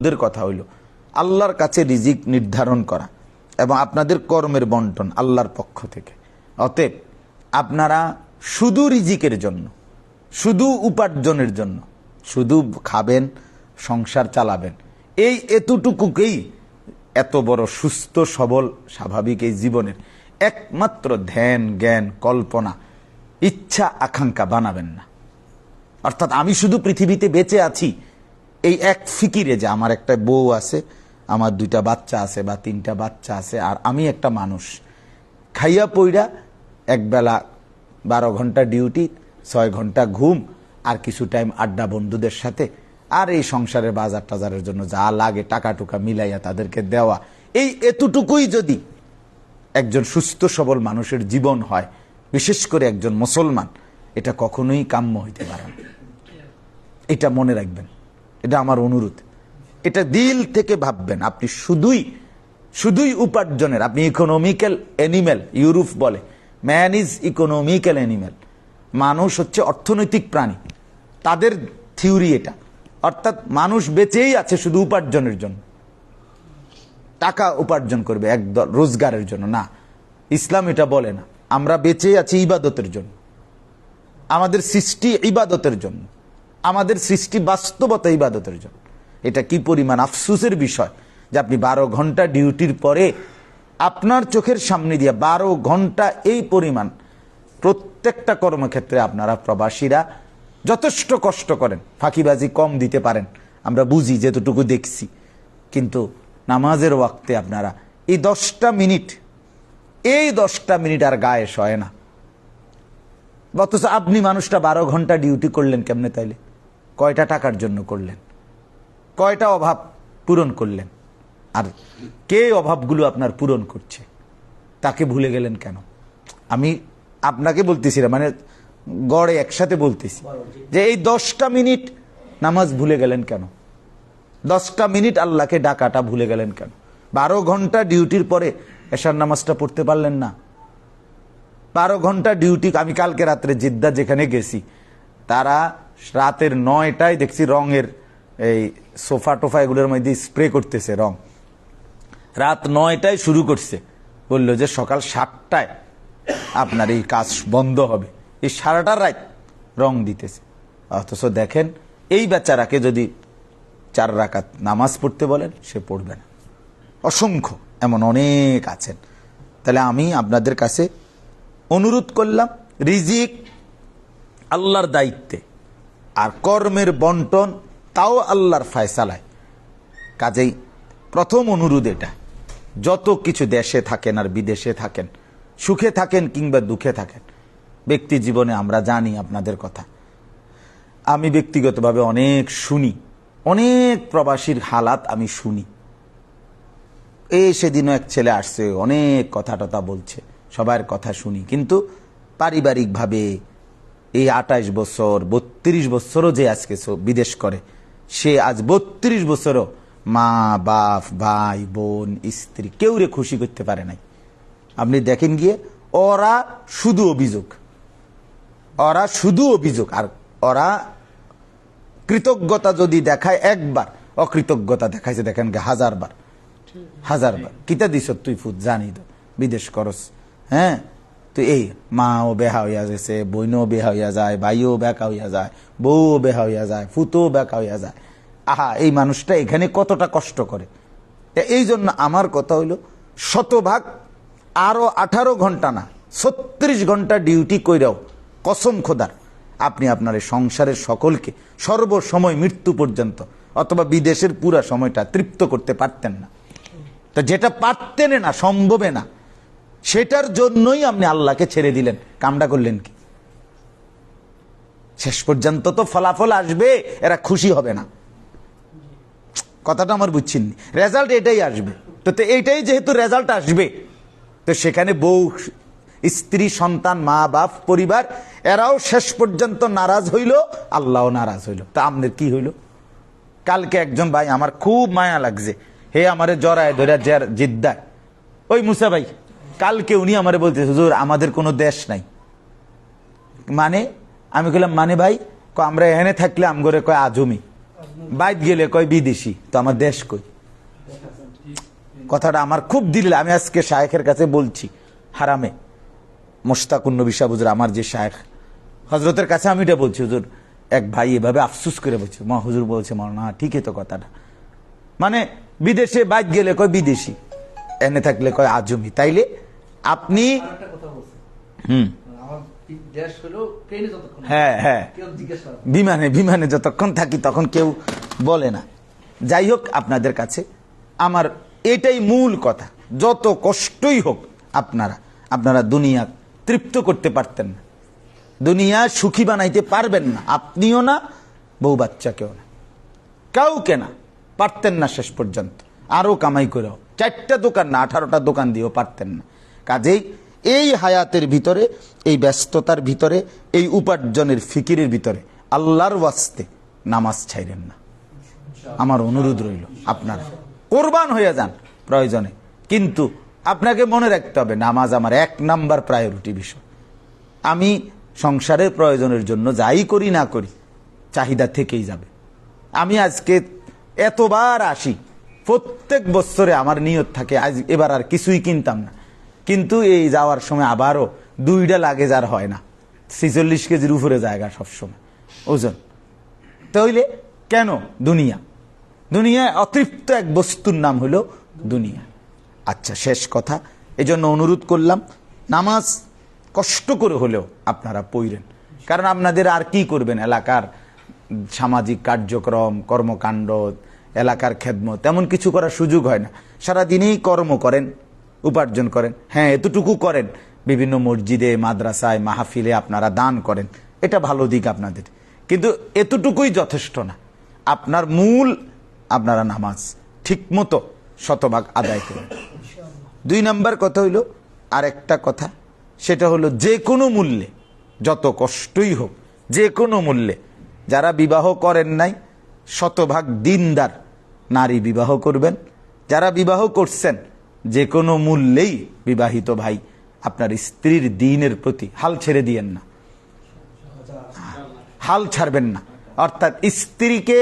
ওদের কথা হইল। আল্লাহর কাছে রিজিক নির্ধারণ করা এবং আপনাদের কর্মের বন্টন আল্লাহর পক্ষ থেকে। অতএব আপনারা শুধু রিজিকের জন্য, শুধু উপার্জনের জন্য, শুধু খাবেন, সংসার চালাবেন, এই এতটুকুকেই এত বড় সুস্থ, সবল, স্বাভাবিক এই জীবনের একমাত্র ধ্যান, জ্ঞান, কল্পনা, ইচ্ছা, আকাঙ্ক্ষা বানাবেন না। অর্থাৎ আমি শুধু পৃথিবীতে বেঁচে আছি এই এক ফিকিরে যে আমার একটা বউ আছে, আমার দুইটা বাচ্চা আছে বা তিনটা বাচ্চা আছে, আর আমি একটা মানুষ। খাইয়া পইরা একবেলা বারো ঘণ্টা ডিউটি, ছয় ঘণ্টা ঘুম, আর কিছু টাইম আড্ডা বন্ধুদের সাথে, আর এই সংসারের বাজার টাজারের জন্য যা লাগে টাকা টুকা মিলাইয়া তাদেরকে দেওয়া। এই এতটুকুই যদি একজন সুস্থ সবল মানুষের জীবন হয়, বিশেষ করে একজন মুসলমান, এটা কখনোই কাম্য হইতে পারে না। এটা মনে রাখবেন। এটা আমার অনুরোধ। এটা দিল থেকে ভাববেন, আপনি শুধুই শুধুই উপার্জনের, আপনি ইকোনমিক্যাল অ্যানিম্যাল ইউরোপ বলে ম্যান ইজ ইকোনমিক্যাল অ্যানিম্যাল মানুষ হচ্ছে অর্থনৈতিক প্রাণী। তাদের থিওরি এটা। অর্থাৎ মানুষ বেঁচেই আছে শুধু উপার্জনের জন্য। টাকা উপার্জন করবে একদল রোজগারের জন্য। না, ইসলাম এটা বলে না। আমরা বেঁচে আছি ইবাদতের জন্য। আমাদের সৃষ্টি ইবাদতের জন্য। আমাদের সৃষ্টি বাস্তবতা ইবাদতের জন্য। এটা কি পরিমাণ আফসুসের বিষয় যে আপনি বারো ঘণ্টা ডিউটির পরে আপনার চোখের সামনে দিয়ে বারো ঘণ্টা এই পরিমাণ প্রত্যেকটা কর্মক্ষেত্রে আপনারা প্রবাসীরা যথেষ্ট কষ্ট করেন, ফাঁকিবাজি কম দিতে পারেন। আমরা বুঝি যেতটুকু দেখছি। কিন্তু নামাজের ওয়াক্তে আপনারা এই দশটা মিনিট, এই দশটা মিনিট আর গায়ে সয় না। অথচ আপনি মানুষটা বারো ঘণ্টা ডিউটি করলেন কেমনে তাইলে? কয়টা টাকার জন্য করলেন? কয়টা অভাব পূরণ করলেন? আর কে অভাবগুলো আপনার পূরণ করছে? তাকে ভুলে গেলেন কেন? আমি আপনাকে বলতেছি না মানে গড়ে একসাথে বলতেছি যে এই দশটা মিনিট নামাজ ভুলে গেলেন কেন? দশটা মিনিট আল্লাহকে ডাকাটা ভুলে গেলেন কেন? বারো ঘণ্টা ডিউটির পরে এশার নামাজটা পড়তে পারলেন না। বারো ঘণ্টা ডিউটি, আমি কালকে রাত্রে জিদ্দা যেখানে গেছি, তারা রাতের নয়টায় দেখছি রঙের এই সোফা টোফা এগুলোর মধ্যে স্প্রে করতেছে রং। রাত নয়টায় শুরু করছে। বলল যে সকাল সাতটায় আপনার এই কাজ বন্ধ হবে। এই সারাটা রাত রং দিতেছে। অথচ দেখেন, এই বেচারাকে যদি চার রাকাত নামাজ পড়তে বলেন, সে পড়বে না। অসংখ্য, এমন অনেক আছেন। তাহলে আমি আপনাদের কাছে অনুরোধ করলাম, রিজিক আল্লাহর দায়িত্বে আর কর্মের বন্টন তাও আল্লাহর ফায়সালায়। কাজেই প্রথম অনুরোধ এটা, যত কিছু দেশে থাকেন আর বিদেশে থাকেন, সুখে থাকেন কিংবা দুঃখে থাকেন, ব্যক্তি জীবনে আমরা জানি আপনাদের কথা। আমি ব্যক্তিগতভাবে অনেক শুনি, অনেক প্রবাসীর হালাত আমি শুনি। এই সেদিনও এক ছেলে আসছে, অনেক কথা টথা বলছে, সবার কথা শুনি, কিন্তু পারিবারিকভাবে এই আঠাইশ বছর বত্রিশ বছরও যে আজকে বিদেশ করে সে আজ বত্রিশ বছরও মা বাপ ভাই বোন স্ত্রী কেউ রে খুশি করতে পারে নাই। আপনি দেখেন গিয়ে ওরা শুধু অভিযোগ। ওরা শুধু অভিযোগ। আর ওরা কৃতজ্ঞতা যদি দেখায় একবার অকৃতজ্ঞতা দেখাইছে দেখেন গে হাজারবার। হাজারবার। কিতা দিস তুই ফুট জানি তো। বিদেশ করস। হ্যাঁ? তো এই মাও বেহা হইয়া গেছে বইনও বেহা হইয়া যায় ভাইও বেকা হইয়া যায় বউও বেহা হইয়া যায় ফুতও বেকা হইয়া যায় আহা, এই মানুষটা এখানে কতটা কষ্ট করে? এই জন্য আমার কথা হইল, শতভাগ আরও আঠারো ঘণ্টা না, ছত্রিশ ঘণ্টা ডিউটি কইরাও, কসম খোদার। আপনি আপনার সংসারের সকলকে সর্বসময় মৃত্যু পর্যন্ত, অথবা বিদেশের পুরা সময়টা তৃপ্ত করতে পারতেন না। তা যেটা পারতেন না, সম্ভবে না। সেটার জন্যই আপনি আল্লাহকে ছেড়ে দিলেন। কামটা করলেন কি? শেষ পর্যন্ত তো ফলাফল আসবে, এরা খুশি হবে না। কথাটা আমার বুঝছেন রেজাল্ট এটাই আসবে। তো তো এইটাই যেহেতু রেজাল্ট আসবে, তো সেখানে বউ, স্ত্রী, সন্তান, মা, বাপ, পরিবার, এরাও শেষ পর্যন্ত নারাজ হইল, আল্লাহও নারাজ হইল। তা আপনার কি হইল? কালকে একজন ভাই, আমার খুব মায়া লাগছে। হে আমারে জরায় ধরে জিদ্দায়। ওই মুসা ভাই কালকে উনি আমারে বলতে হুজুর, আমাদের কোনো দেশ নাই। মানে? আমি কইলাম মানে ভাই ক আমরা এনে থাকলে আমগরে কয় আজমি। বাইত গেলে কয় বিদেশি। তো আমার দেশ কই? কথাটা আমার খুব দিলে। আমি আজকে শায়েখের কাছে বলছি, হারামে। মোস্তাকুন নবী সাহেব, হুজুর, আমার যে শায়েখ। হজরতের কাছে আমি এটা বলছি, হুজুর, এক ভাই এভাবে আফসুস করে বলছে। মা হুজুর বলছে, মা, না, ঠিকই তো কথাটা। মানে বিদেশে বাইক গেলে কয় বিদেশি। এনে থাকলে কয় আজমি। তাইলে আপনি হুম। হ্যাঁ হ্যাঁ। বিমানে বিমানে যতক্ষণ থাকি তখন কেউ বলে না। যাই হোক আপনাদের কাছে আমার এটাই মূল কথা। যত কষ্টই হোক আপনারা আপনারা দুনিয়া তৃপ্ত করতে পারতেন না। দুনিয়া সুখী বানাইতে পারবেন না। আপনিও না বউ বাচ্চাকেও না। কাউকে না পারতেন না শেষ পর্যন্ত। আরও কামাই করেও। চারটা দোকান না আঠারোটা দোকান দিয়েও পারতেন না। কাজেই এই হায়াতের ভিতরে, এই ব্যস্ততার ভিতরে, এই উপার্জনের ফিকিরের ভিতরে আল্লাহর ওয়াস্তে নামাজ ছাইরেন না। আমার অনুরোধ রইল, আপনার কোরবান হয়ে যান প্রয়োজনে। কিন্তু আপনাকে মনে রাখতে হবে, নামাজ আমার এক নাম্বার প্রায়োরিটি বিষয়। আমি সংসারের প্রয়োজনের জন্য যাই করি না করি, চাহিদা থেকেই যাবে। আমি আজকে এতবার আসি, প্রত্যেক বছরে আমার নিয়ত থাকে, আজ এবার আর কিছুই কিনতাম না। কিন্তু এই যাওয়ার সময় আবারও দুইটা লাগে যার হয় না। ছিচল্লিশ কেজির উপরে জায়গা সবসময়। ওজন। তাহলে কেন? দুনিয়া। দুনিয়ায় অতৃপ্ত এক বস্তুর নাম হলো দুনিয়া। আচ্ছা শেষ কথা। এজন্য অনুরোধ করলাম, নামাজ কষ্ট করে হলেও আপনারা পইরেন। কারণ আপনাদের আর কি করবেন? এলাকার সামাজিক কার্যক্রম, কর্মকাণ্ড, এলাকার খেদমত তেমন কিছু করার সুযোগ হয় না। সারাদিনেই কর্ম করেন। উপার্জন করেন। হ্যাঁ এতটুকু করেন। বিভিন্ন মসজিদে, মাদ্রাসায়, মাহফিলে আপনারা দান করেন। এটা ভালো দিক আপনাদের। কিন্তু এতটুকুই যথেষ্ট না। আপনার মূল, আপনারা নামাজ ঠিক মতো শতভাগ আদায় করেন। দুই নাম্বার কথা হইল, আরেকটা কথা, সেটা হলো যে কোনো মূল্যে, যত কষ্টই হোক, যে কোনো মূল্যে, যারা বিবাহ করেন নাই, শতভাগ দিনদার নারী বিবাহ করবেন। যারা বিবাহ করছেন যে কোনো মূল্যেই বিবাহিত ভাই আপনার স্ত্রীর দিনের প্রতি হাল ছেড়ে দিয়েন না। হাল ছাড়বেন না। অর্থাৎ স্ত্রীকে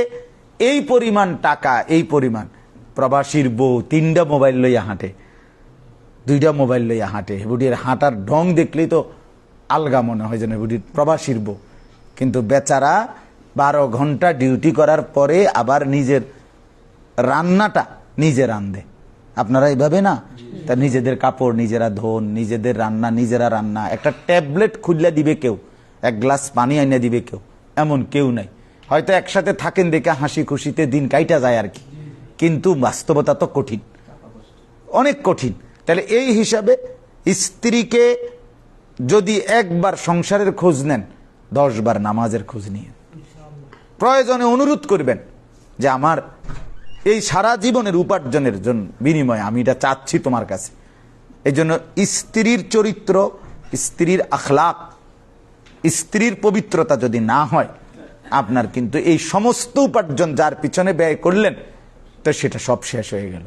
এই পরিমাণ টাকা, এই পরিমাণ। প্রবাসীর বউ তিনটা মোবাইল লইয়া হাঁটে, দুইটা মোবাইল লইয়া হাঁটে। বুড়ির হাঁটার ঢং দেখলেই তো আলগা মনে হয় যেন বুড়ির প্রবাসীর বউ। কিন্তু বেচারা বারো ঘণ্টা ডিউটি করার পরে আবার নিজের রান্নাটা নিজে রান্ধে আপনারা এইভাবে না? তা নিজেদের কাপড়, নিজেরা ধোন, নিজেদের রান্না, নিজেরা রান্না। একটা ট্যাবলেট খুললে দিবে কেউ, এক গ্লাস পানি আইনে দিবে কেউ, এমন কেউ নাই। হয়তো একসাথে থাকেন দেখে হাসি খুশিতে দিন কাইটা যায় আর কি। কিন্তু বাস্তবতা তো কঠিন। অনেক কঠিন। তাহলে এই হিসাবে স্ত্রীকে যদি একবার সংসারের খোঁজ নেন দশ বার নামাজের খোঁজ নিয়ে প্রয়োজনে অনুরোধ করবেন যে, আমার এই সারা জীবনের উপার্জনের জন্য বিনিময়ে আমি এটা চাচ্ছি তোমার কাছে। এই জন্য স্ত্রীর চরিত্র, স্ত্রীর আখলাক, স্ত্রীর পবিত্রতা যদি না হয়, আপনার কিন্তু এই সমস্ত উপার্জন যার পিছনে ব্যয় করলেন, তো সেটা সব শেষ হয়ে গেল।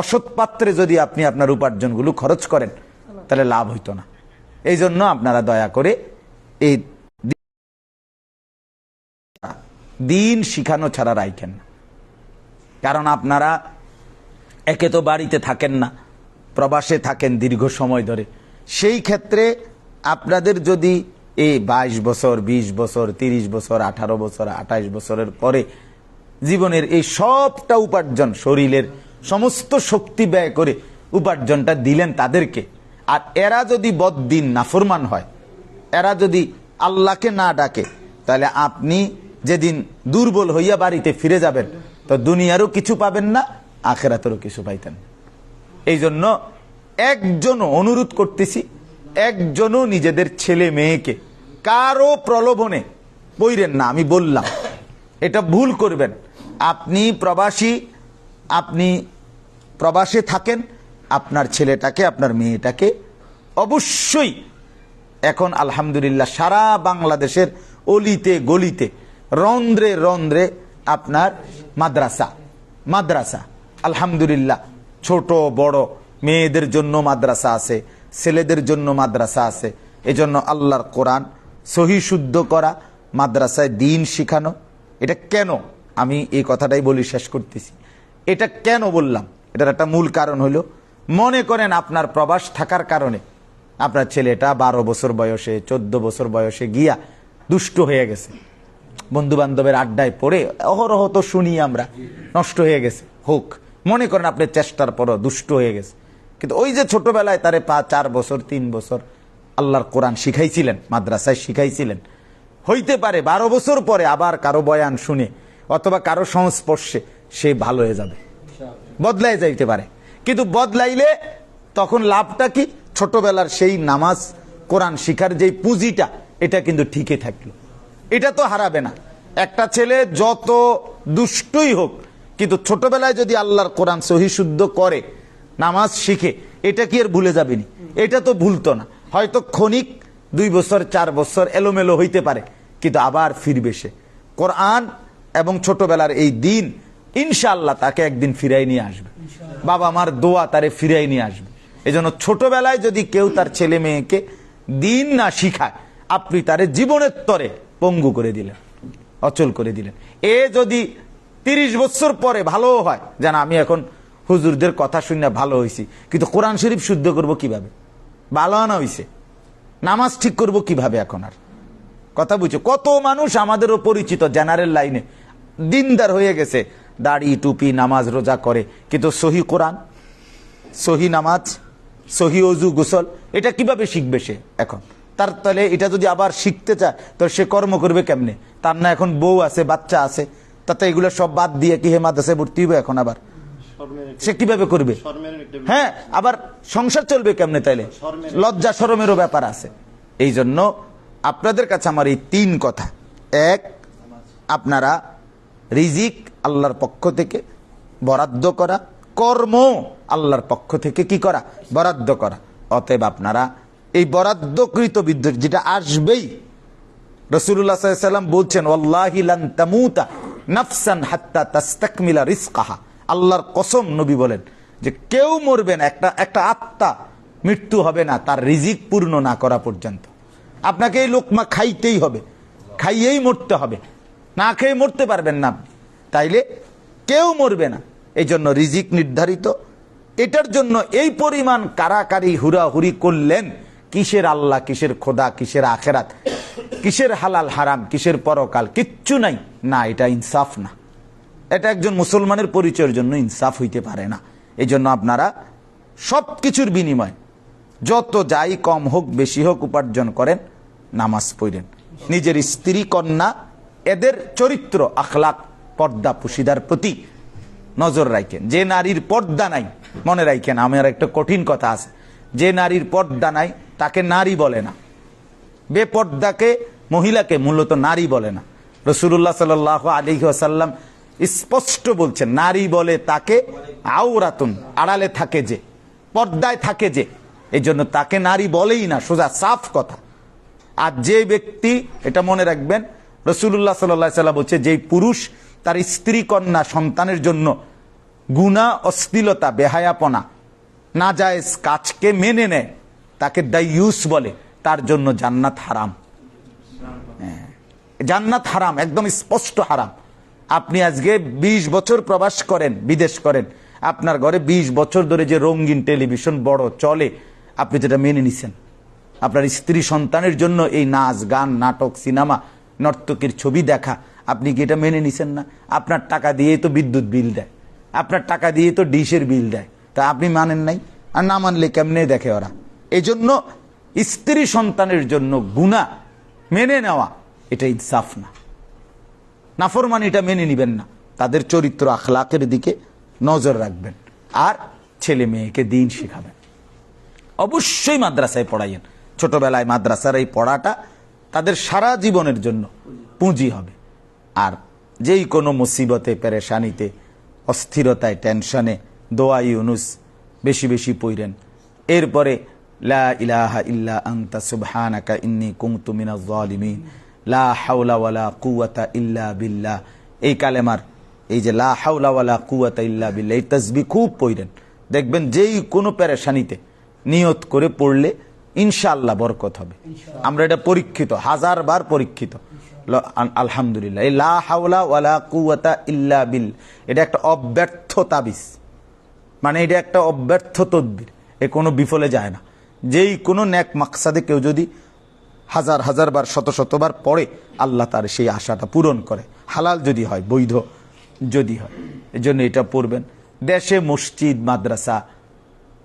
অসৎ পাত্রে যদি আপনি আপনার উপার্জনগুলো খরচ করেন, তাহলে লাভ হইতো না। এই জন্য আপনারা দয়া করে এই দিন শিখানো ছাড়া রাইখেন না। কারণ আপনারা একে তো বাড়িতে থাকেন না, প্রবাসে থাকেন দীর্ঘ সময় ধরে। সেই ক্ষেত্রে আপনাদের যদি এই বাইশ বছর ২০ বছর ৩০ বছর, আঠারো বছর, আঠাইশ বছরের পরে জীবনের এই সবটা উপার্জন, শরীরের সমস্ত শক্তি ব্যয় করে উপার্জনটা দিলেন তাদেরকে। আর এরা যদি বদ্দিন, নাফরমান হয়, এরা যদি আল্লাহকে না ডাকে, তাহলে আপনি যেদিন দুর্বল হইয়া বাড়িতে ফিরে যাবেন তো দুনিয়ারও কিছু পাবেন না, আখেরাতেরও কিছু পাইতেন। এই জন্য একজনও অনুরোধ করতেছি, একজনও নিজেদের ছেলে মেয়েকে কারও প্রলোভনে বইরেন না, আমি বললাম। এটা ভুল করবেন। আপনি প্রবাসী, আপনি প্রবাসে থাকেন, আপনার ছেলেটাকে, আপনার মেয়েটাকে অবশ্যই এখন আলহামদুলিল্লাহ সারা বাংলাদেশের অলিতে গলিতে রন্ধ্রে রন্ধ্রে আপনার মাদ্রাসা। মাদ্রাসা, আলহামদুলিল্লাহ, ছোট, বড়, মেয়েদের জন্য মাদ্রাসা আছে, ছেলেদের জন্য মাদ্রাসা আছে। এজন্য আল্লাহর কোরআন সহি শুদ্ধ করা, মাদ্রাসায় দিন শিখানো। এটা কেন? আমি এই কথাটাই বলি, শেষ করতেছি। এটা কেন বললাম? এটার একটা মূল কারণ হলো, মনে করেন আপনার প্রবাস থাকার কারণে আপনার ছেলেটা বারো বছর বয়সে, চোদ্দ বছর বয়সে গিয়া দুষ্ট হয়ে গেছে। বন্ধু বান্ধবের আড্ডায় পড়ে, অহরহ তো শুনি আমরা, নষ্ট হয়ে গেছে। হোক, মনে করেন আপনি চেষ্টার পরও দুষ্ট হয়ে গেছে। কিন্তু ওই যে ছোটবেলায় তারে পা চার বছর, তিন বছর আল্লাহর কোরআন শিখাইছিলেন, মাদ্রাসায় শিখাইছিলেন। হইতে পারে বারো বছর পরে আবার কারও বয়ান শুনে, অথবা কারও সংস্পর্শে সে ভালো হয়ে যাবে। বদলাই যাইতে পারে। কিন্তু বদলাইলে তখন লাভটা কি? ছোটবেলার সেই নামাজ, কোরআন শিখার যেই পুঁজিটা, এটা কিন্তু ঠিকই থাকল। এটা তো হারাবে না। একটা ছেলে যত দুষ্টই হোক কিন্তু ছোটবেলায় যদি আল্লাহর কোরআন সহি শুদ্ধ করে নামাজ শিখে এটা কি আর ভুলে যাবেনি এটা তো ভুলতো না। হয়তো ক্ষণিক দুই বছর চার বছর এলোমেলো হইতে পারে কিন্তু আবার ফিরবে সে। কোরআন এবং ছোটবেলার এই দিন ইনশাআল্লাহ তাকে একদিন ফিরাই নিয়ে আসবে। বাবা আমার দোয়া তারে ফিরাই নিয়ে আসবে। এজন্য ছোটবেলায় যদি কেউ তার ছেলে মেয়েকে দিন না শিখায় আপনি তারে জীবনের তরে পঙ্গু করে দিলেন, অচল করে দিলেন। এ যদি তিরিশ বছর পরে ভালো হয় যেন আমি এখন হুজুরদের কথা শুনে ভালো হয়েছি কিন্তু কোরআন শরীফ শুদ্ধ করব কীভাবে? ভালো আনা হয়েছে নামাজ ঠিক করব কীভাবে এখন আর? কথা বুঝছ? কত মানুষ আমাদেরও পরিচিত, জেনারেল লাইনে, দিনদার হয়ে গেছে, দাড়ি, টুপি, নামাজ, রোজা করে, কিন্তু সহি কোরআন, সহি নামাজ, সহি অজু, গোসল, এটা কীভাবে শিখবে সে এখন? তার তাহলে এটা যদি আবার শিখতে চায় তো সে কর্ম করবে কেমনে? তার না এখন বউ আছে বাচ্চা আছে তাতে এগুলো সব বাদ দিয়ে কি হেমাদাসে ভর্তি হবে এখন আবার? সে কীভাবে করবে? হ্যাঁ আবার সংসার চলবে কেমনে তাইলে? লজ্জা সরমেরও ব্যাপার আছে। এই জন্য আপনাদের কাছে আমার এই তিন কথা। এক আপনারা রিজিক আল্লাহর পক্ষ থেকে বরাদ্দ করা কর্ম আল্লাহর পক্ষ থেকে কি করা? বরাদ্দ করা। অতএব আপনারা এই বরাদ্দকৃত বিদ্যুৎ যেটা আসবেই। রসুল্লাহ সাল্লাম বলছেন ওল্লাহি লান তামুতা নাফসান হাত্তা তাস্তাকমিলা রিজকাহা আল্লাহর কসম নবী বলেন যে কেউ মরবে না, একটা একটা আত্মা মৃত্যু হবে না, তার রিজিক পূর্ণ না করা পর্যন্ত। আপনাকে এই লোকমা খাইতেই হবে, খাইয়েই মরতে হবে। না খেয়ে মরতে পারবেন না। তাইলে কেউ মরবে না। এই জন্য রিজিক নির্ধারিত। এটার জন্য এই পরিমাণ কারাকারি হুরাহুরি করলেন কিসের আল্লাহ, কিসের খোদা, কিসের আখেরাত, কিসের হালাল হারাম, কিসের পরকাল, কিচ্ছু নাই। না, এটা ইনসাফ না। এটা একজন মুসলমানের পরিচয়ের জন্য ইনসাফ হইতে পারে না। এই জন্য আপনারা সব কিছুর বিনিময় যত যাই কম হোক, বেশি হোক উপার্জন করেন, নামাজ পড়েন। নিজের স্ত্রী, কন্যা, এদের চরিত্র, আখলাক, পর্দা, পুশিদার প্রতি নজর রাখেন। যে নারীর পর্দা নাই, মনে রাখেন, আমার একটা কঠিন কথা আছে। যে নারীর পর্দা নাই তাকে নারী বলে না। বেপর্দাকে, মহিলাকে মূলত নারী বলে না। রসুল্লাহ সাল আলী আসাল্লাম স্পষ্ট বলছেন, নারী বলে তাকে আউরাতুন আড়ালে থাকে যে, পর্দায় থাকে যে। এই জন্য তাকে নারী বলেই না, সোজা সাফ কথা। আর যে ব্যক্তি, এটা মনে রাখবেন রসুল্লাহ সাল্লা সাল্লাম বলছে, যেই পুরুষ তার স্ত্রী কন্যা সন্তানের জন্য গুণা অশ্লীলতা, বেহায়াপনা না যায় কাজকে মেনে নেয় তাকে দাইয়ুস বলে। তার জন্য জান্নাত হারাম। হ্যাঁ, জান্নাত হারাম একদম স্পষ্ট হারাম। আপনি আজকে ২০ বছর প্রবাস করেন বিদেশ করেন। আপনার ঘরে ২০ বছর ধরে যে রঙিন টেলিভিশন বড় চলে আপনি যেটা মেনে নিছেন। আপনার স্ত্রী সন্তানের জন্য এই নাচ গান নাটক সিনেমা নর্তকীর ছবি দেখা আপনি কি এটা মেনে নিছেন না? আপনার টাকা দিয়েই তো বিদ্যুৎ বিল দেয়। আপনার টাকা দিয়ে তো ডিশের বিল দেয়। তা আপনি মানেন নাই? আর না মানলে কেমনে দেখে ওরা? এই জন্য স্ত্রী সন্তানের জন্য গুণা মেনে নেওয়া, এটা ইনসাফ না। নাফরমানিটা মেনে নিবেন না। তাদের চরিত্র আখলাকের দিকে নজর রাখবেন। আর ছেলে মেয়েকে দিন শেখাবেন। অবশ্যই মাদ্রাসায় পড়াইয়েন। ছোটবেলায় মাদ্রাসার এই পড়াটা তাদের সারা জীবনের জন্য পুঁজি হবে। আর যেই কোনো মুসিবতে, পেরেশানিতে, অস্থিরতায়, টেনশনে দোয়া ইউনুস বেশি বেশি পইরেন এরপরে লা ইলাহা ইল্লা আনতা সুবহানাকা ইন্নী কুনতু মিনাজ জালিমিন লা হাওলা ওয়ালা কুওয়াতা ইল্লা বিল্লাহ। এই কালেমার এই যে লা হাওলা ওয়ালা কুওয়াতা ইল্লা বিল্লাহ এই খুব দেখবেন যেই কোনো প্যারেশানিতে নিয়ত করে পড়লে ইনশাআল্লাহ বরকত হবে। আমরা এটা পরীক্ষিত হাজার বার পরীক্ষিত। আলহামদুলিল্লাহ। এই লা হাওলা ওয়ালা কুয়াতা ইল্লা বিল এটা একটা অব্যর্থ তাবিজ। মানে এটা একটা অব্যর্থ তদ্বির। এ কোনো বিফলে যায় না। যেই কোনো ন্যাক মাকসাদে কেউ যদি হাজার হাজার বার, শত শতবার পড়ে, আল্লাহ তার সেই আশাটা পূরণ করে। হালাল যদি হয়, বৈধ যদি হয় এই জন্য এটা পড়বেন। দেশে মসজিদ, মাদ্রাসা,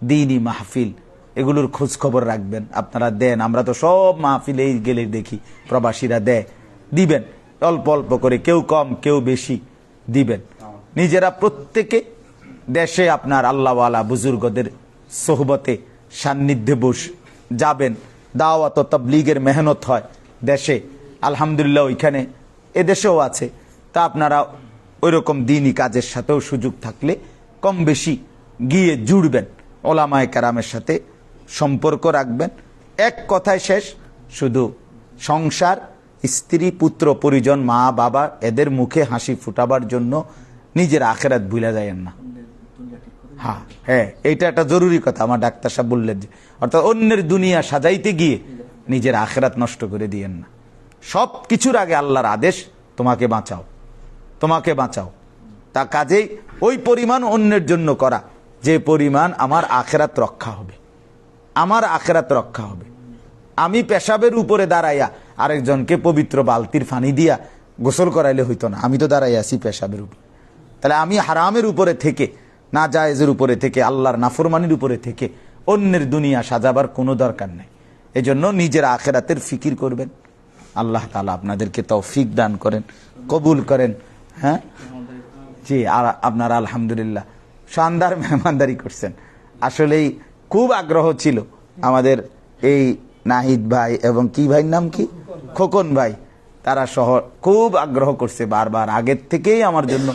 দিনই মাহফিল, এগুলোর খোঁজ খবর রাখবেন। আপনারা দেন, আমরা তো সব মাহফিলেই গেলে দেখি, প্রবাসীরা দেয়, দিবেন। অল্প অল্প করে কেউ কম, কেউ বেশি দিবেন। নিজেরা প্রত্যেকে দেশে আপনার আল্লাহওয়ালা বুজুর্গদের সোহবতে সান্নিধ্যে বস, যাবেন। দাওয়াত ও তবলিগের মেহনত হয় দেশে। আলহামদুলিল্লাহ ওইখানে। এদেশেও আছে। তা আপনারা ওইরকম দিনই কাজের সাথেও সুযোগ থাকলে কম বেশি গিয়ে জুড়বেন। ওলামায় কারামের সাথে সম্পর্ক রাখবেন। এক কথায় শেষ, শুধু সংসার, স্ত্রী, পুত্র, পরিজন, মা, বাবা, এদের মুখে হাসি ফুটাবার জন্য নিজের আখেরাত ভুলে যায়েন না। হ্যাঁ হ্যাঁ এইটা একটা জরুরি কথা, আমার ডাক্তার সাহেব বললেন যে, অর্থাৎ অন্যের দুনিয়া সাজাইতে গিয়ে নিজের আখেরাত নষ্ট করে দিয়েন না। সব কিছুর আগে আল্লাহর আদেশ, তোমাকে বাঁচাও তোমাকে বাঁচাও। তা কাজেই ওই পরিমাণ অন্যের জন্য করা, যে পরিমাণ আমার আখেরাত রক্ষা হবে, আমার আখেরাত রক্ষা হবে। আমি পেশাবের উপরে দাঁড়াইয়া আরেকজনকে পবিত্র বালতির ফানি দিয়া গোসল করাইলে হইতো না, আমি তো দাঁড়াই আছি পেশাবের উপরে। তাহলে আমি হারামের উপরে থেকে না জায়েজের উপরে থেকে, আল্লাহর নাফরমানির উপরে থেকে অন্যের দুনিয়া সাজাবার কোনো দরকার নেই। এজন্য নিজের আখেরাতের ফিকির করবেন। আল্লাহ তালা আপনাদেরকে তৌফিক দান করেন, কবুল করেন হ্যাঁ? জি, আর আপনারা আলহামদুলিল্লাহ, শানদার মেহমানদারি করছেন। আসলেই খুব আগ্রহ ছিল আমাদের এই নাহিদ ভাই এবং কি ভাইয়ের নাম কি? খোকন ভাই। তারা সহ খুব আগ্রহ করছে বারবার, আগের থেকেই আমার জন্য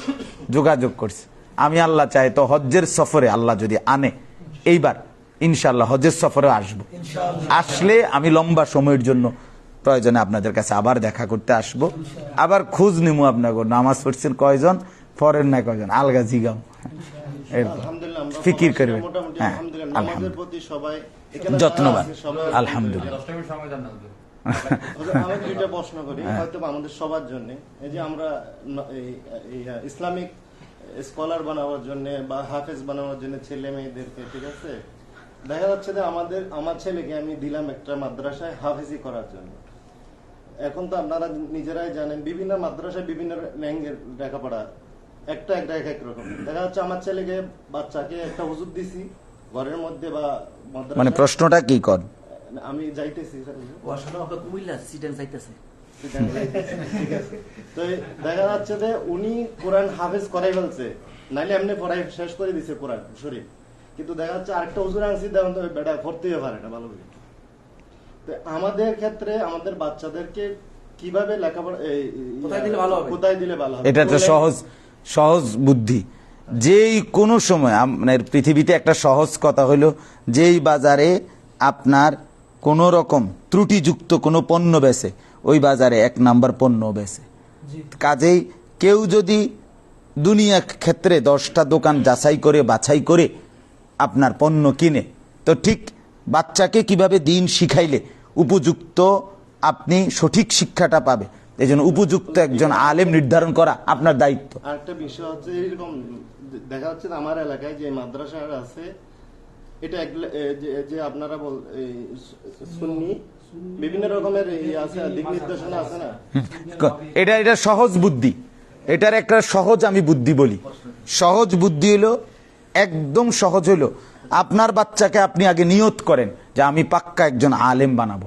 যোগাযোগ করছে। আমি আল্লাহ চাই তো হজ্জের সফরে আল্লাহ যদি আনে এইবার ইনশাল্লাহ হজ্জের সফরে আসব। আসলে আমি লম্বা সময়ের জন্য প্রয়োজনে আপনাদের কাছে আবার দেখা করতে আসব। আবার খোঁজ নিমু আপনাকে নামাজ পড়ছেন কয়জন ফরেন না কয়জন আলগা জিগাম। এরকম। আলহামদুলিল্লাহ আমরা ফিকির করবেন। হ্যাঁ আলহামদুলিল্লাহ যত্নবান। আলহামদুলিল্লাহ। দশটা মিনিট সময় দেন না ওদের। হুজুর, আমি দুইটা প্রশ্ন করি হ্যাঁ। হয়তো আমাদের সবার জন্য। এই যে আমরা ইসলামিক স্কলার বানাবার জন্য বা হাফেজ বানাবার জন্য ছেলে মেয়েদেরকে ঠিক আছে? দেখা যাচ্ছে যে আমাদের আমার ছেলেকে আমি দিলাম একটা মাদ্রাসায় হাফেজি করার জন্য। এখন তো আপনারা নিজেরাই জানেন বিভিন্ন মাদ্রাসায় বিভিন্ন র্যাঙ্গের লেখাপড়া একটা একটা এক এক রকম। দেখা যাচ্ছে আমার ছেলেকে বাচ্চাকে একটা হুজুর দিছি ঘরের মধ্যে বা মানে প্রশ্নটা কি কর? আমি যাইতেছি স্যার। হুজুর। ও আসলে ওকে কুমিল্লা সিটেন আছে তো দেখা যাচ্ছে যে উনি কোরআন হাফেজ করাই ফেলছে। নাইলে এমনি পড়াই শেষ করে দিছে কোরআন শরীফ। কিন্তু দেখা যাচ্ছে আরেকটা হুজুর আনছি দেখুন তো বেটা পড়তেই পারে না ভালো করে। তো আমাদের ক্ষেত্রে আমাদের বাচ্চাদেরকে কীভাবে লেখাপড়া কোথায় দিলে ভালো হবে? কোথায় দিলে ভালো হবে? এটা তো সহজ সহজ বুদ্ধি। যেই কোনো সময় আপনার পৃথিবীতে একটা সহজ কথা হলো যেই বাজারে আপনার কোন রকম ত্রুটিযুক্ত কোনো পণ্য বেচে ওই বাজারে এক নাম্বার পণ্য বেচে। কাজেই কেউ যদি দুনিয়া ক্ষেত্রে দশটা দোকান যাচাই করে বাছাই করে আপনার পণ্য কিনে তো ঠিক বাচ্চাকে কীভাবে দিন শিখাইলে উপযুক্ত আপনি সঠিক শিক্ষাটা পাবে। এই জন্য উপযুক্ত একজন আলেম নির্ধারণ করা আপনার দায়িত্ব। আরেকটা বিষয় হচ্ছে এরকম দেখা যাচ্ছে আমার এলাকায় যে মাদ্রাসা আছে এটা যে- যে আপনারা বল সুন্নি বিভিন্ন রকমের দিক নির্দেশনা আছে না? এটা এটা সহজ বুদ্ধি। এটার একটা সহজ আমি বুদ্ধি বলি। সহজ বুদ্ধি হলো, একদম সহজ হলো, আপনার বাচ্চাকে আপনি আগে নিয়ত করেন যে আমি পাক্কা একজন আলেম বানাবো।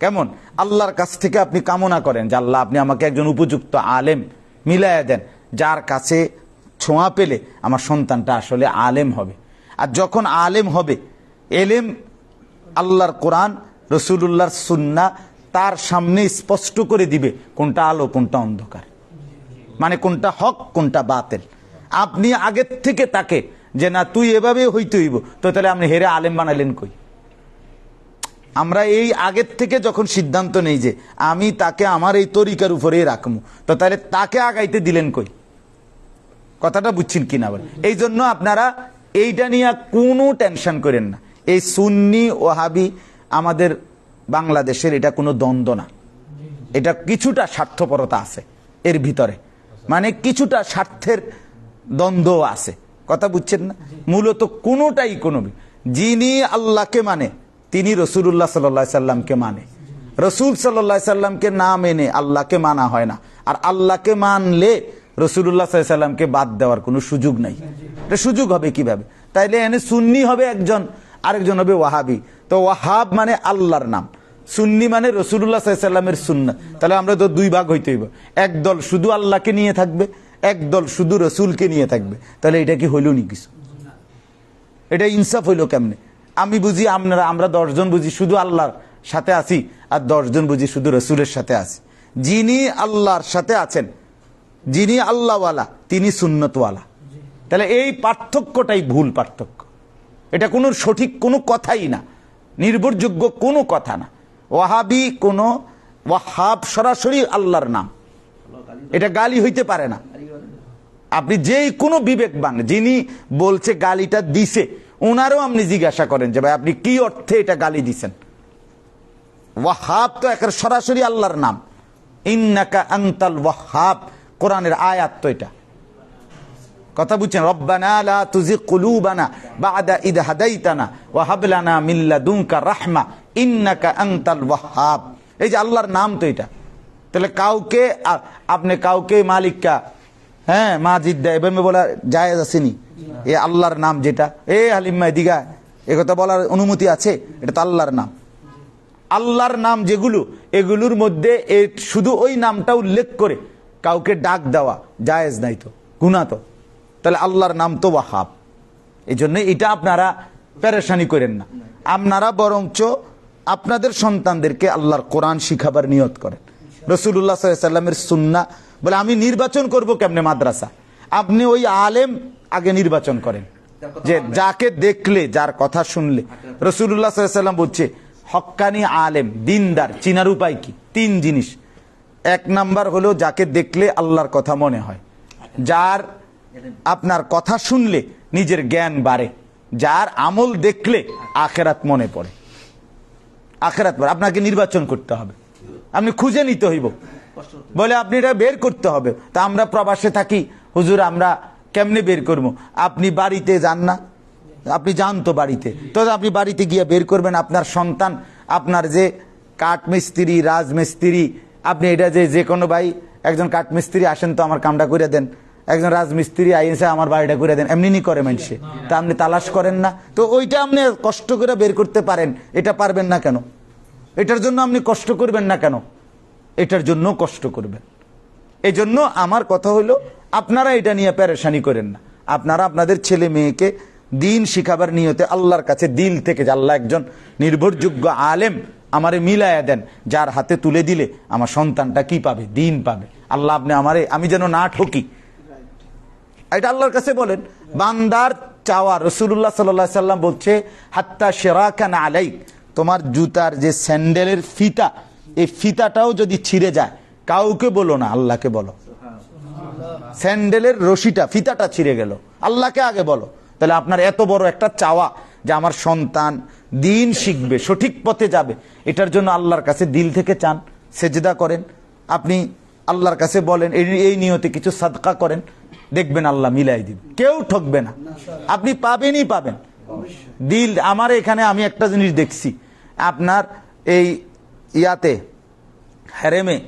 কেমন? আল্লাহর কাছ থেকে আপনি কামনা করেন যে আল্লাহ, আপনি আমাকে একজন উপযুক্ত আলেম মিলাইয়া দেন। যার কাছে ছোঁয়া পেলে আমার সন্তানটা আসলে আলেম হবে। আর যখন আলেম হবে, এলেম আল্লাহর কোরআন রসুল্লাহর সুন্না তার সামনে স্পষ্ট করে দিবে কোনটা আলো, কোনটা অন্ধকার। মানে কোনটা হক, কোনটা বাতেল। আপনি আগের থেকে তাকে যে না, তুই এভাবে হইতে হইব, তো তাহলে আপনি হেরে আলেম বানালেন কই? আমরা এই আগের থেকে যখন সিদ্ধান্ত নেই যে আমি তাকে আমার এই তরিকার উপরেই রাখব, তো তাহলে তাকে আগাইতে দিলেন কই? কথাটা বুঝছেন কিনা বলে? এই জন্য আপনারা এইটা নিয়ে কোনো টেনশন করেন না। এই সুন্নি ওহাবি আমাদের বাংলাদেশের এটা কোনো দ্বন্দ্ব না। এটা কিছুটা স্বার্থপরতা আছে এর ভিতরে। মানে কিছুটা স্বার্থের দ্বন্দ্ব আছে। কথা বুঝছেন না? মূলত কোনোটাই কোনো যিনি আল্লাহকে মানে তিনি রসুল্লাহ সাল্লা সাল্লামকে মানে। রসুল সাল্লা সাল্লামকে না মেনে আল্লাহকে মানা হয় না। আর আল্লাহকে মানলে রসুল্লাহ সাল্লামকে বাদ দেওয়ার কোনো সুযোগ নাই। এটা সুযোগ হবে কীভাবে? তাইলে এনে সুন্নি হবে একজন, আরেকজন হবে ওয়াহাবি। তো ওয়াহাব মানে আল্লাহর নাম। সুন্নি মানে রসুল্লাহ সাল্লামের সুন্না তাহলে আমরা তো দুই ভাগ হইতে হইব। এক দল শুধু আল্লাহকে নিয়ে থাকবে একদল শুধু রসুলকে নিয়ে থাকবে। তাহলে এটা কি হইল নি কিছু? এটা ইনসাফ হইল কেমনে? আমি বুঝি আপনারা, আমরা দশজন বুঝি শুধু আল্লাহর সাথে আছি, আর দশজন বুঝি শুধু রসুলের সাথে আছি। যিনি আল্লাহর সাথে আছেন, যিনি আল্লাহওয়ালা, তিনি সুন্নতওয়ালা। তাহলে এই পার্থক্যটাই ভুল পার্থক্য। এটা কোনো সঠিক কোনো কথাই না। নির্ভরযোগ্য কোনো কথা না। ওয়াহাবি কোনো, ওয়াহাব সরাসরি আল্লাহর নাম। এটা গালি হইতে পারে না। আপনি যেই কোনো বিবেকবান যিনি বলছে গালিটা দিছে ওনারও আপনি জিজ্ঞাসা করেন যে, ভাই, আপনি কি অর্থে এটা গালি দিছেন? ওয়াহাব তো একের সরাসরি আল্লাহর নাম। ইন্নাকা আন্তাল ওয়াহাব। কোরআনের আয়াত তো এটা। কথা বুঝছেন, রব্বানা লা তুজিগ কুলুবানা বাদা ইদ হাদাইতানা ওয়া লানা মিন রাহমা ইন্নাকা আনতাল ওয়াহ্হাব। এই যে আল্লাহর নাম তো এটা। তাহলে কাউকে আপনি কাউকে মালিককা হ্যাঁ মাজিদ দেয় এভাবে বলা জায়েজ আসেনি। এ আল্লাহর নাম যেটা। এ হালিম্মা দিঘা এ কথা বলার অনুমতি আছে? এটা তো আল্লাহর নাম। আল্লাহর নাম যেগুলো, এগুলোর মধ্যে শুধু ওই নামটা উল্লেখ করে কাউকে ডাক দেওয়া জায়েজ নাই তো গুণা তো। তাহলে আল্লাহর নাম তো ওয়াহাব। এই জন্য এটা আপনারা প্যারেশানি করেন না। আপনারা বরঞ্চ আপনাদের সন্তানদেরকে আল্লাহর কোরআন শিখাবার নিয়ত করেন। রসুল্লাহ সাল্লামের সুন্না বলে, আমি নির্বাচন করব কেমনে মাদ্রাসা? আপনি ওই আলেম আগে নির্বাচন করেন। যে যাকে দেখলে, যার কথা শুনলে। রসুল্লাহ সাল্লাম বলছে, হক্কানি আলেম, দিনদার, চিনার উপায় কি? তিন জিনিস। এক নাম্বার হলো, যাকে দেখলে আল্লাহর কথা মনে হয়। যার আপনার কথা শুনলে নিজের জ্ঞান বাড়ে। যার আমল দেখলে আখেরাত মনে পড়ে। আখেরাত আপনাকে নির্বাচন করতে হবে। আপনি খুঁজে নিতে হইব। বলে আপনি এটা বের করতে হবে। তা আমরা প্রবাসে থাকি। হুজুর, আমরা কেমনে বের করব? আপনি বাড়িতে যান না। আপনি যান তো বাড়িতে। তো আপনি বাড়িতে গিয়ে বের করবেন আপনার সন্তান, আপনার যে কাঠমিস্ত্রি, রাজমিস্ত্রি, আপনি এটা যে যে কোনো ভাই, একজন কাঠমিস্ত্রি আসেন তো আমার কামটা করে দেন। একজন রাজমিস্ত্রি আইসে আমার বাড়িটা করে দেন এমনি নি করে মানুষে তা আপনি তালাশ করেন না। তো ওইটা আপনি কষ্ট করে বের করতে পারেন এটা পারবেন না কেন? এটার জন্য আপনি কষ্ট করবেন না কেন? এটার জন্য কষ্ট করবেন। এই জন্য আমার কথা হলো আপনারা এটা নিয়ে প্যারেশানি করেন না। আপনারা আপনাদের ছেলে মেয়েকে দিন শিখাবার নিয়তে আল্লাহর কাছে দিল থেকে যে আল্লাহ একজন নির্ভরযোগ্য আলেম আমারে মিলায়া দেন যার হাতে তুলে দিলে আমার সন্তানটা কি পাবে? দিন পাবে। আল্লাহ আপনি আমারে আমি যেন না ঠকি এটা আল্লাহর কাছে বলেন, বান্দার চাওয়া রসুল্লাহ সাল্লাহ সাল্লাম বলছে, হাত্তা সেরাকান আলাই তোমার জুতার যে স্যান্ডেলের ফিতা, এই ফিতাটাও যদি ছিঁড়ে যায়, কাউকে বলো না, আল্লাহকে বলো। স্যান্ডেলের রশিটা, ফিতাটা ছিঁড়ে গেল, আল্লাহকে আগে বলো। তাহলে আপনার এত বড় একটা চাওয়া যে আমার সন্তান দিন শিখবে, সঠিক পথে যাবে, এটার জন্য আল্লাহর কাছে দিল থেকে চান, সেজদা করেন। আপনি আল্লাহর কাছে বলেন, এই নিয়তে কিছু সাদকা করেন দেখবেন আল্লাহ মিলাই দিন কেউ ঠকবে না। আপনি পাবেনই পাবেন। দিল আমার এখানে আমি একটা জিনিস দেখছি। আপনার এই ইয়াতে হ্যারেমে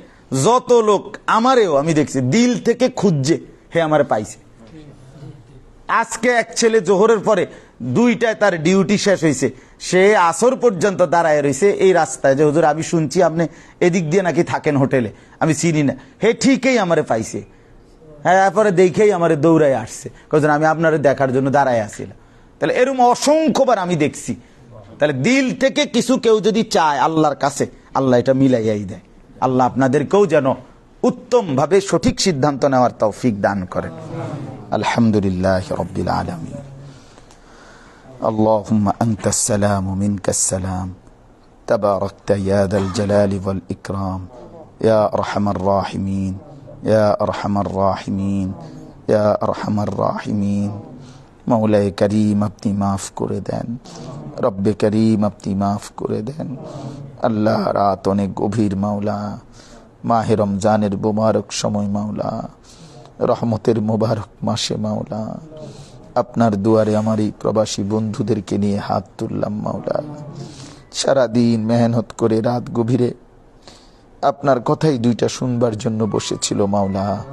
যত লোক আমারেও আমি দেখছি, দিল থেকে খুঁজছে, হে আমারে পাইছে। আজকে এক ছেলে জোহরের পরে দুইটায় তার ডিউটি শেষ হয়েছে সে আসর পর্যন্ত দাঁড়ায় রয়েছে এই রাস্তায় যে, হুজুর, আমি শুনছি আপনি এদিক দিয়ে নাকি থাকেন হোটেলে। আমি চিনি না। হে ঠিকই আমারে পাইছে। হ্যাঁ এরপরে দেখেই আমারে দৌড়ায় আসছে কারণ আমি আপনার দেখার জন্য দাঁড়ায় আসছিলাম তাহলে এরকম অসংখ্যবার আমি দেখছি তাহলে দিল থেকে কিছু কেউ যদি চায় আল্লাহর কাছে আল্লাহ এটা মিলাইয়াই দেয় আল্লাহ আপনাদেরকেও যেন উত্তম ভাবে সঠিক সিদ্ধান্ত নেওয়ার তৌফিক দান করেন আলহামদুলিল্লাহ রব্বিল আলমী اللهم أنت السلام منك السلام تباركت يا ذا الجلال والإكرام يا أرحم الراحمين يا أرحم الراحمين يا أرحم الراحمين মৌলাই করিম আপনি মাফ করে দেন রব্বে করিম আপনি মাফ করে দেন আল্লাহ রাত অনেক গভীর মাওলা মাহে রমজানের মোবারক সময় মাওলা রহমতের মোবারক মাসে মাওলা আপনার দুয়ারে আমার এই প্রবাসী বন্ধুদেরকে নিয়ে হাত তুললাম মাওলা সারাদিন মেহনত করে রাত গভীরে আপনার কথাই দুইটা শুনবার জন্য বসেছিল মাওলা।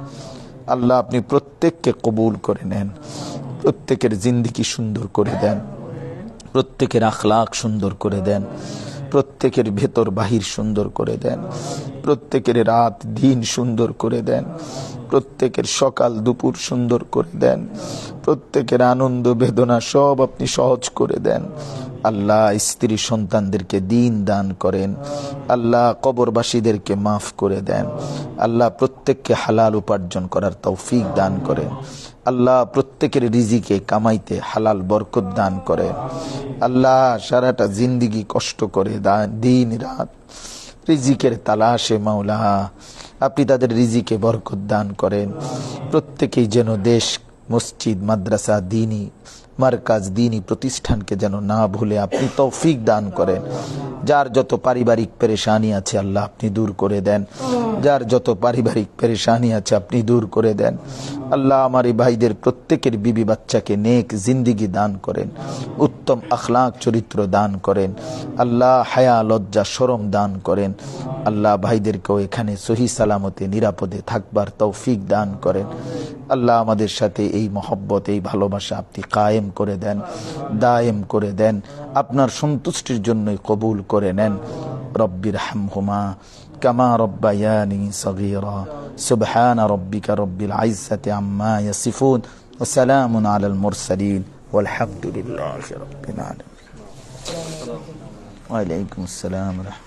আল্লাহ আপনি প্রত্যেককে কবুল করে নেন, প্রত্যেকের জিন্দিগি সুন্দর করে দেন, প্রত্যেকের আখলাখ সুন্দর করে দেন, প্রত্যেকের ভেতর বাহির সুন্দর করে দেন, প্রত্যেকের রাত দিন সুন্দর করে দেন প্রত্যেকের সকাল দুপুর সুন্দর করে দেন। প্রত্যেকের আনন্দ, বেদনা সব আপনি সহজ করে দেন। আল্লাহ স্ত্রী সন্তানদেরকে দিন দান করেন। আল্লাহ কবরবাসীদেরকে মাফ করে দেন। আল্লাহ প্রত্যেককে হালাল উপার্জন করার তৌফিক দান করেন। আল্লাহ প্রত্যেকের রিজিকে কামাইতে হালাল বরকত দান করেন। আল্লাহ সারাটা জিন্দিগি কষ্ট করে দান রাত। রিজিকের তালাশে মাওলা, আপনি তাদের রিজিকে বরকত দান করেন। প্রত্যেকেই যেন দেশ, মসজিদ, মাদ্রাসা দিনী মার্কাজ দিনী প্রতিষ্ঠানকে যেন না ভুলে আপনি তৌফিক দান করেন। যার যত পারিবারিক পেরেশানি আছে আল্লাহ আপনি দূর করে দেন। যার যত পারিবারিক পেরেশানি আছে আপনি দূর করে দেন। আল্লাহ আমার এই ভাইদের প্রত্যেকের বিবি বাচ্চাকে নেক জিন্দিগি দান করেন। উত্তম আখলাক চরিত্র দান করেন। আল্লাহ হায়া লজ্জা সরম দান করেন। আল্লাহ ভাইদেরকেও এখানে সহি সালামতে নিরাপদে থাকবার তৌফিক দান করেন। আল্লাহ আমাদের সাথে এই মহব্বত এই ভালোবাসা আপনি কায়েম করে দেন দায়েম করে দেন আপনার সন্তুষ্টির জন্যই কবুল করে নেন রব্বির হামহুমা কামা রব্বায়ানি সগীরা সুবহান রব্বিকা রব্বিল আইজ্জাতি আম্মা ইয়াসিফুন وسلام على المرسلين والحمد لله رب العالمين وعليكم السلام ورحمة